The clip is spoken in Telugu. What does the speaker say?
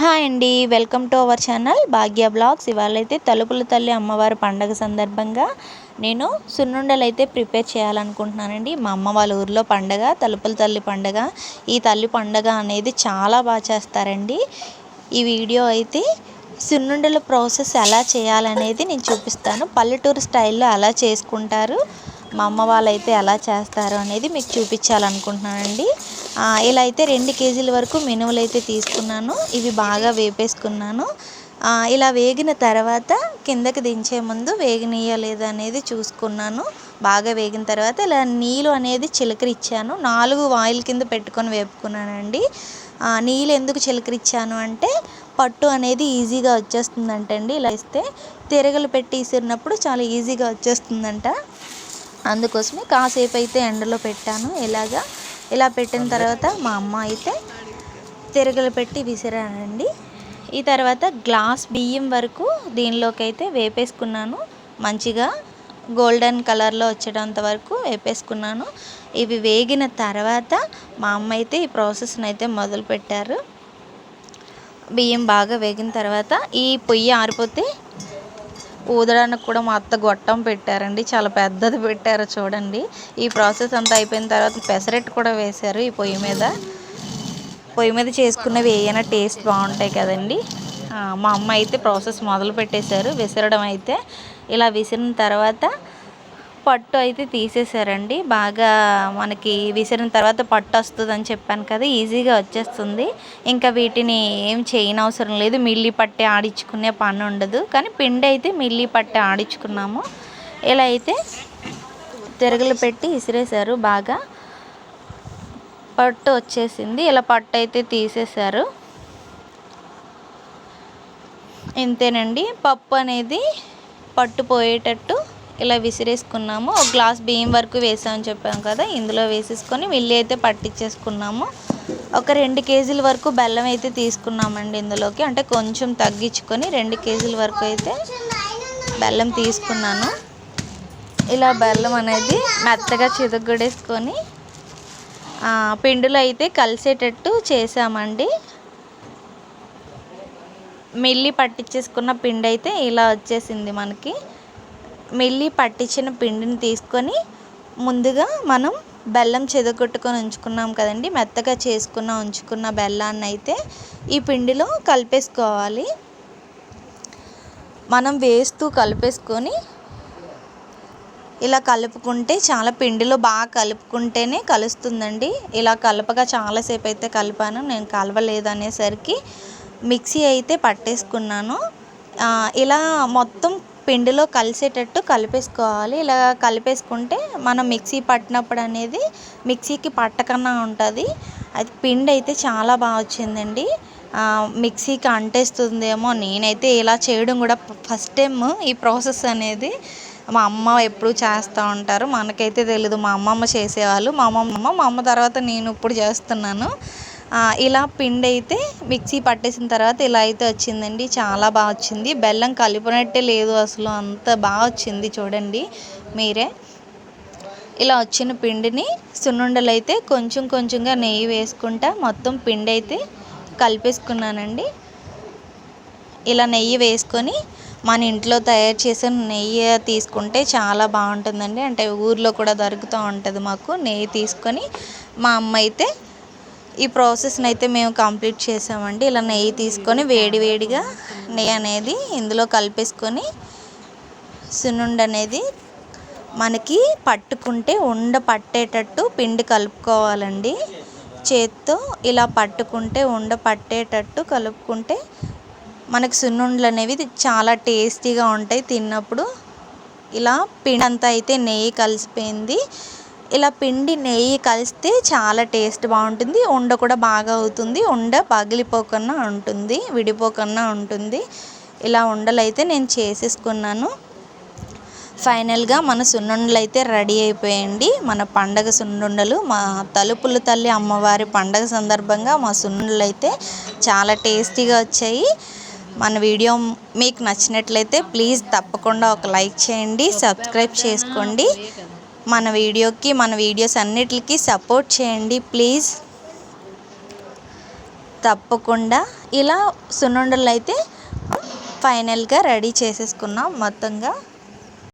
హాయ్ అండి welcome to our channel Bhagya blogs. ఇవాళ అయితే తలుపుల తల్లి అమ్మవారి పండగ సందర్భంగా నేను సున్నుండలు అయితే ప్రిపేర్ చేయాలనుకుంటున్నానండి. మా అమ్మ వాళ్ళ ఊర్లో పండగ తలుపుల తల్లి పండగ. ఈ తల్లి పండగ అనేది చాలా బాగా చేస్తారండి. ఈ వీడియో అయితే సున్నుండల ప్రాసెస్ ఎలా చేయాలనేది నేను చూపిస్తాను. పల్లెటూరు స్టైల్లో ఎలా చేసుకుంటారు. మా అమ్మ వాళ్ళు అయితే ఎలా చేస్తారు అనేది మీకు చూపించాలనుకుంటున్నానండి. ఇలా అయితే రెండు కేజీల వరకు మినుములు అయితే తీసుకున్నాను. ఇవి బాగా వేపేసుకున్నాను. ఇలా వేగిన తర్వాత కిందకి దించే ముందు వేగినీయ లేదా అనేది చూసుకున్నాను. బాగా వేగిన తర్వాత ఇలా నీళ్ళు అనేది చిలకరిచ్చాను. నాలుగు ఆయిల్ కింద పెట్టుకొని వేపుకున్నానండి. నీళ్ళు ఎందుకు చిలకరిచ్చాను అంటే పట్టు అనేది ఈజీగా వచ్చేస్తుందంటండి. ఇలా ఇస్తే తిరగలు పెట్టిసినప్పుడు చాలా ఈజీగా వచ్చేస్తుందంట. అందుకోసమే కాసేపు అయితే ఎండలో పెట్టాను. ఇలాగా ఇలా పెట్టిన తర్వాత మా అమ్మ అయితే తిరగలు పెట్టి విసిరానండి. ఈ తర్వాత గ్లాస్ బియ్యం వరకు దీనిలోకి అయితే వేపేసుకున్నాను. మంచిగా గోల్డెన్ కలర్లో వచ్చేటంత వరకు వేపేసుకున్నాను. ఇవి వేగిన తర్వాత మా అమ్మ అయితే ఈ ప్రాసెస్ని అయితే మొదలుపెట్టారు. బియ్యం బాగా వేగిన తర్వాత ఈ పొయ్యి ఆరిపోతే ఊదడానికి కూడా మా అత్త గొట్టం పెట్టారండి. చాలా పెద్దది పెట్టారు చూడండి. ఈ ప్రాసెస్ అంతా అయిపోయిన తర్వాత పెసరెట్టు కూడా వేశారు ఈ పొయ్యి మీద. పొయ్యి మీద చేసుకున్నవి ఏమైనా టేస్ట్ బాగుంటాయి కదండి. మా అమ్మ అయితే ప్రాసెస్ మొదలు పెట్టేశారు. విసరడం అయితే ఇలా విసిరిన తర్వాత పట్టు అయితే తీసేసారండి బాగా మనకి విసిరిన తర్వాత పట్టు వస్తుంది అని చెప్పాను కదా ఈజీగా వచ్చేస్తుంది. ఇంకా వీటిని ఏం చేయని అవసరం లేదు. మిల్లి పట్టి ఆడించుకునే పని ఉండదు. కానీ పిండి అయితే మిల్లి పట్టి ఆడించుకున్నాము ఇలా అయితే తిరగలు పెట్టి విసిరేశారు బాగా. పట్టు వచ్చేసింది. ఇలా పట్టు అయితే తీసేశారు. ఇంతేనండి. పప్పు అనేది పట్టు పోయేటట్టు ఇలా విసిరేసుకున్నాము. ఒక గ్లాస్ బియ్యం వరకు వేసామని చెప్పాము కదా ఇందులో వేసేసుకొని మిల్లి అయితే పట్టించేసుకున్నాము. ఒక రెండు కేజీల వరకు బెల్లం అయితే తీసుకున్నామండి ఇందులోకి. అంటే కొంచెం తగ్గించుకొని రెండు కేజీల వరకు అయితే బెల్లం తీసుకున్నాను. ఇలా బెల్లం అనేది మెత్తగా చితగొడేసుకొని పిండిలో అయితే కలిసేటట్టు చేసామండి. మిల్లి పట్టించేసుకున్న పిండి అయితే ఇలా వచ్చేసింది మనకి. మిల్లి పట్టించిన పిండిని తీసుకొని ముందుగా మనం బెల్లం చెదగొట్టుకొని ఉంచుకున్నాం కదండి. మెత్తగా చేసుకున్న ఉంచుకున్న బెల్లాన్ని అయితే ఈ పిండిలో కలిపేసుకోవాలి. మనం వేస్తూ కలిపేసుకొని ఇలా కలుపుకుంటే చాలా పిండిలో బాగా కలుపుకుంటేనే కలుస్తుందండి. ఇలా కలపగా చాలాసేపు అయితే కలిపాను నేను కలవలేదనేసరికి మిక్సీ అయితే పట్టేసుకున్నాను. ఇలా మొత్తం పిండిలో కలిసేటట్టు కలిపేసుకోవాలి. ఇలా కలిపేసుకుంటే మనం మిక్సీ పట్టినప్పుడు అనేది మిక్సీకి పట్టకన్నా ఉంటుంది. అది పిండి అయితే చాలా బాగా వచ్చిందండి. మిక్సీకి అంటేస్తుందేమో నేనైతే ఇలా చేయడం కూడా ఫస్ట్ టైం ఈ ప్రాసెస్ అనేది. మా అమ్మ ఎప్పుడు చేస్తూ ఉంటారు. మనకైతే తెలీదు. మా అమ్మమ్మ చేసేవాళ్ళు. మా అమ్మమ్మ మా అమ్మ తర్వాత నేను ఇప్పుడు చేస్తున్నాను. ఇలా పిండి అయితే మిక్సీ పట్టేసిన తర్వాత ఇలా అయితే వచ్చిందండి. చాలా బాగా వచ్చింది. బెల్లం కలిపినట్టే లేదు అసలు. అంత బాగా వచ్చింది చూడండి మీరే. ఇలా వచ్చిన పిండిని సున్నుండలు అయితే కొంచెం కొంచెంగా నెయ్యి వేసుకుంటా మొత్తం పిండి అయితే కలిపేసుకున్నానండి. ఇలా నెయ్యి వేసుకొని మన ఇంట్లో తయారు చేసిన నెయ్యి తీసుకుంటే చాలా బాగుంటుందండి. అంటే ఊర్లో కూడా దొరుకుతూ ఉంటుంది మాకు. నెయ్యి తీసుకొని మా అమ్మ అయితే ఈ ప్రాసెస్ని అయితే మేము కంప్లీట్ చేసామండి. ఇలా నెయ్యి తీసుకొని వేడి వేడిగా నెయ్యి అనేది ఇందులో కలిపేసుకొని సున్నుండ అనేది మనకి పట్టుకుంటే ఉండ పట్టేటట్టు పిండి కలుపుకోవాలండి. చేత్తో ఇలా పట్టుకుంటే ఉండ పట్టేటట్టు కలుపుకుంటే మనకు సున్నుండలు అనేవి చాలా టేస్టీగా ఉంటాయి. తిన్నప్పుడు ఇలా పిండి అంతా అయితే నెయ్యి కలిసిపోయింది. ఇలా పిండి నెయ్యి కలిస్తే చాలా టేస్ట్ బాగుంటుంది. ఉండ కూడా బాగా అవుతుంది. ఉండ పగిలిపోకుండా ఉంటుంది విడిపోకుండా ఉంటుంది. ఇలా ఉండలు అయితే నేను చేసేసుకున్నాను. ఫైనల్గా మన సున్నుండలు అయితే రెడీ అయిపోయాయండి మన పండగ సున్నుండలు మా తలుపుల తల్లి అమ్మవారి పండగ సందర్భంగా మా సున్నుండలు అయితే చాలా టేస్టీగా వచ్చాయి. మన వీడియో మీకు నచ్చినట్లయితే ప్లీజ్ తప్పకుండా ఒక లైక్ చేయండి సబ్స్క్రైబ్ చేసుకోండి. మన వీడియోకి మన వీడియోస్ అన్నిటికీ సపోర్ట్ చేయండి. ప్లీజ్. తప్పకుండా. ఇలా సున్నుండలు అయితే ఫైనల్గా రెడీ చేసేసుకున్నాం మొత్తంగా.